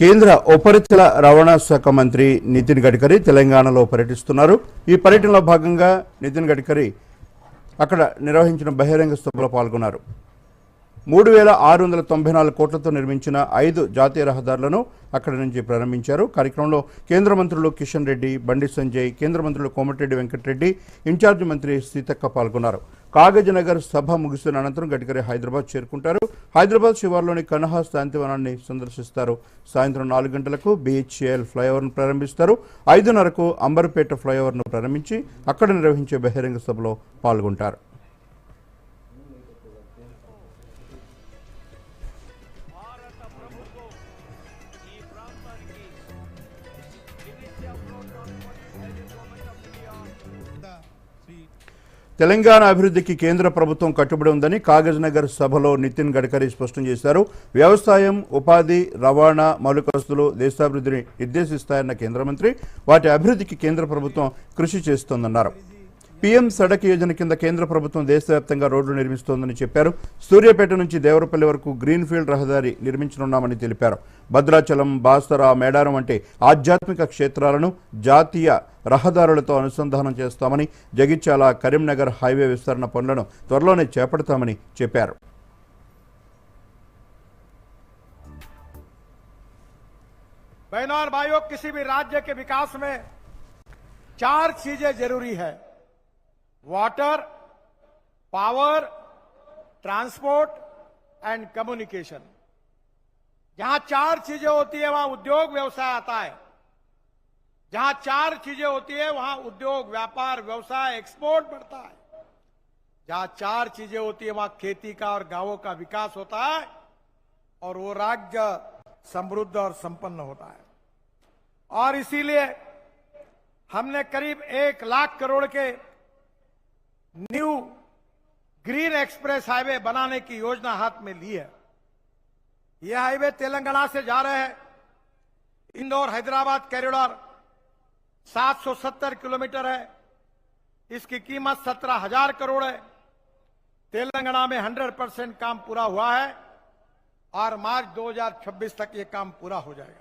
కేంద్ర ఉపరితల రవాణా శాఖ మంత్రి నితిన్ గడ్కరీ తెలంగాణలో పర్యటిస్తున్నారు. ఈ పర్యటనలో భాగంగా నితిన్ గడ్కరీ అక్కడ నిర్వహించిన బహిరంగ సభలో పాల్గొన్నారు. మూడు వేల ఆరు వందల తొంభై నాలుగు కోట్లతో నిర్మించిన ఐదు జాతీయ రహదారులను అక్కడి నుంచి ప్రారంభించారు. కార్యక్రమంలో కేంద్ర మంత్రులు కిషన్ రెడ్డి బండి సంజయ్ కేంద్ర మంత్రులు కోమటిరెడ్డి వెంకటరెడ్డి ఇన్ఛార్జి మంత్రి సీతక్క పాల్గొన్నారు. కాగజనగర్ సభ ముగిసిన అనంతరం గడ్కరీ హైదరాబాద్ చేరుకుంటారు. హైదరాబాద్ శివార్లోని కనహా శాంతివనాన్ని సందర్శిస్తారు. సాయంత్రం నాలుగు గంటలకు బీహెచ్ఏఎల్ ఫ్లైఓవర్ను ప్రారంభిస్తారు. ఐదున్నరకు అంబర్పేట ఫ్లైఓవర్ను ప్రారంభించి అక్కడ నిర్వహించే బహిరంగ సభలో పాల్గొంటారు. తెలంగాణ అభివృద్ధికి కేంద్ర ప్రభుత్వం కట్టుబడి ఉందని కాగజ్ నగర్ సభలో నితిన్ గడ్కరీ స్పష్టం చేశారు. వ్యవసాయం ఉపాధి రవాణా మౌలిక దేశాభివృద్ధిని నిర్దేశిస్తాయన్న కేంద్ర మంత్రి వాటి అభివృద్ధికి కేంద్ర ప్రభుత్వం కృషి చేస్తోందన్నారు. పీఎం సడక్ యోజన కింద కేంద్ర ప్రభుత్వం దేశవ్యాప్తంగా రోడ్లు నిర్మిస్తోందని చెప్పారు సూర్యాపేట నుంచి దేవరపల్లి వరకు గ్రీన్ ఫీల్డ్ రహదారి నిర్మించనున్నామని తెలిపారు భద్రాచలం బాసర మేడారం వంటి ఆధ్యాత్మిక క్షేత్రాలను జాతీయ రహదారులతో అనుసంధానం చేస్తామని జగిత్యాల కరీంనగర్ హైవే విస్తరణ పనులను త్వరలోనే చేపడతామని చెప్పారు बहनों और भाइयों किसी भी राज्य के विकास में चार चीजें जरूरी है Water power transport and communication जहाँ चार चीज़ें होती है, वहाँ उद्योग व्यवसाय आता है। जहाँ चार चीज़ें होती है, वहाँ उद्योग, व्यापार, व्यवसाय एक्सपोर्ट बढ़ता है। जहाँ चार चीज़ें होती है, वहाँ खेती का और गाँवों का विकास होता है और वो राज्य समृद्ध और संपन्न होता है। और इसीलिए हमने करीब एक लाख करोड़ के न्यू ग्रीन एक्सप्रेस हाईवे बनाने की योजना हाथ में ली है। यह हाईवे तेलंगाना से जा रहे हैं। इंदौर, हैदराबाद, कॉरिडोर 770 किलोमीटर है। इसकी कीमत सत्रह हज़ार करोड़ है। तेलंगाना में 100 परसेंट काम पूरा हुआ है और मार्च 2026 तक ये काम पूरा हो जाएगा।